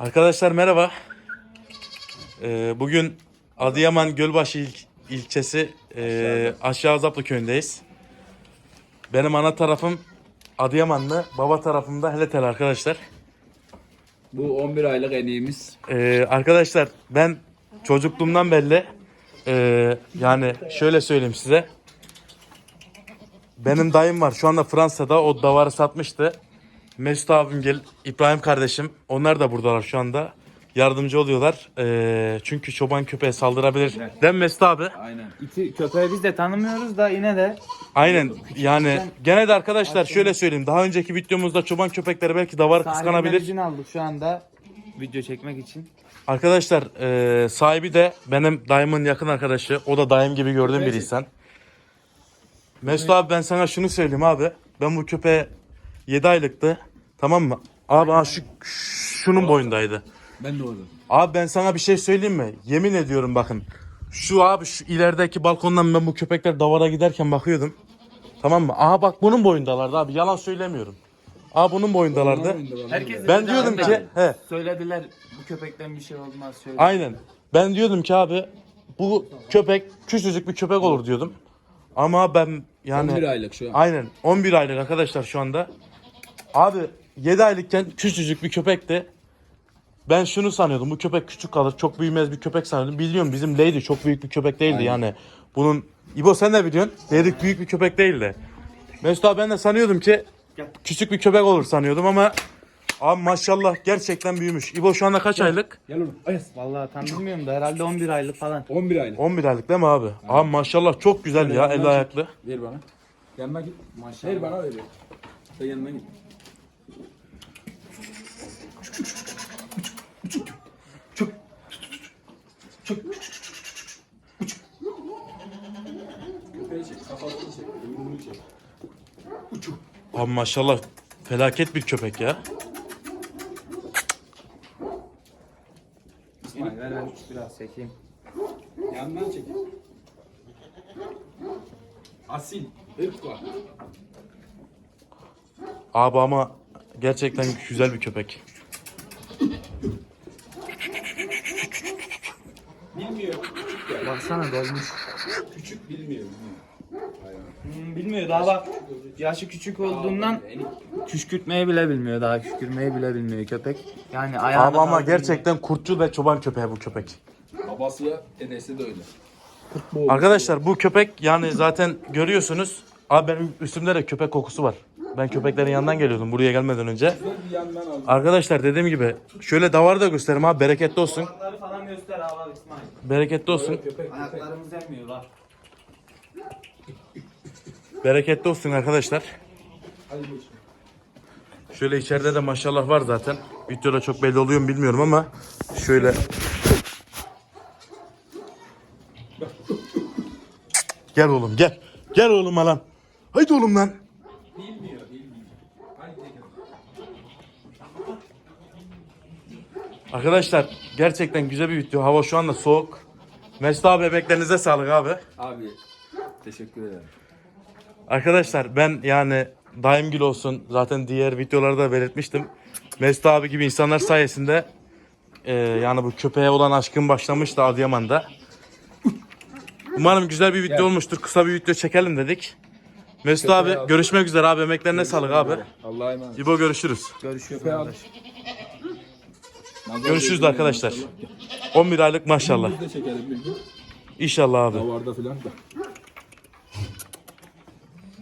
Arkadaşlar merhaba. Ee, bugün Adıyaman Gölbaşı il- ilçesi e, Aşağı Azaplı köyündeyiz. Benim ana tarafım Adıyamanlı, baba tarafım da Heletel arkadaşlar. Bu 11 aylık eniğimiz. Ee, arkadaşlar ben çocukluğumdan belli e, yani şöyle söyleyeyim size. Benim dayım var şu anda Fransa'da o davarı satmıştı. Mesut abim gel, İbrahim kardeşim onlar da buradalar şu anda. Yardımcı oluyorlar. Ee, çünkü çoban köpeğe saldırabilir. Değil mi Mesut abi? Aynen. İti köpeği biz de tanımıyoruz da yine de Aynen yani gene de arkadaşlar şöyle söyleyeyim. Daha önceki videomuzda çoban köpekleri belki davar kıskanabilir. izin aldık şu anda video çekmek için. Arkadaşlar e, sahibi de benim dayımın yakın arkadaşı. O da dayım gibi gördüğüm bir insan. Mesut abi ben sana şunu söyleyeyim abi. Ben bu köpeğe 7 aylıktı. Tamam mı? Abi ha şu şunun boyundaydı. Ben de orada. Abi ben sana bir şey söyleyeyim mi? Yemin ediyorum bakın. Şu abi şu ilerideki balkondan ben bu köpekler davara giderken bakıyordum. Tamam mı? Aha bak bunun boyundalardı abi. Yalan söylemiyorum. Aa bunun boyundalardı. Herkes Ben diyordum ki he söylediler bu köpekten bir şey olmaz şöyle. Aynen. Ben diyordum ki abi bu köpek küçücük bir köpek olur diyordum. Ama ben yani 11 aylık şu an. aynen 11 aylık arkadaşlar şu anda. Abi 7 aylıkken küçücük bir köpekti. Ben şunu sanıyordum bu köpek küçük kalır çok büyümez bir köpek sanıyordum. Biliyorum bizim Lady çok büyük bir köpek değildi yani. Bunun İbo sen de biliyorsun. Lady büyük bir köpek değildi. Mesut abi ben de sanıyordum ki küçük bir köpek olur sanıyordum ama Abi maşallah gerçekten büyümüş. İbo şu anda kaç aylık? Gel oğlum. Ayas. Vallahi tam bilmiyorum da herhalde 11 aylık falan. 11 aylık. 11 aylık değil mi abi? Abi maşallah çok güzel ya el ayaklı. Ver bana. Yanına git. Maşallah. Ver bana ver. Sen yanına git. Köpeği çek, kafasını çek, yumruğunu çek. Abi maşallah felaket bir köpek ya. İsmail ver ben biraz çekeyim. Yandan çek. Asil, ırk var. Abi ama gerçekten güzel bir köpek. Baksana dolmuş. Küçük bilmiyor. Hmm, bilmiyor daha bak yaşı küçük olduğundan küşkürtmeyi bile bilmiyor daha küşkürtmeyi bile bilmiyor köpek. Yani ayağı Abi ama gerçekten kurtçu ve çoban köpeği bu köpek. Babası da dedesi de öyle. Arkadaşlar bu köpek yani zaten görüyorsunuz. Abi benim üstümde de köpek kokusu var. Ben köpeklerin yanından geliyordum buraya gelmeden önce. Arkadaşlar dediğim gibi şöyle davarı da göstereyim abi bereketli olsun. Ayakları falan göster abi İsmail. Bereketli olsun. Ayaklarımız emmiyor. Bereketli olsun arkadaşlar. Şöyle içeride de maşallah var zaten. Videoda çok belli oluyor mu bilmiyorum ama şöyle Gel oğlum gel. Gel oğlum lan. Haydi oğlum lan. Bilmiyor, Arkadaşlar gerçekten güzel bir video. Hava şu anda soğuk. Mesut abi bebeklerinize sağlık abi. Abi teşekkür ederim. Arkadaşlar ben yani daimgil olsun zaten diğer videolarda da belirtmiştim. Mesut abi gibi insanlar sayesinde e, yani bu köpeğe olan aşkım başlamıştı Adıyaman'da. Umarım güzel bir video olmuştur. Kısa bir video çekelim dedik. Mesut abi al. görüşmek üzere abi. Emeklerine sağlık abi. Allah'a emanet. İbo görüşürüz. Görüşürüz Köpeği. Görüşürüz arkadaşlar. maşallah. 11 aylık maşallah. İnşallah abi. Davarda filan da.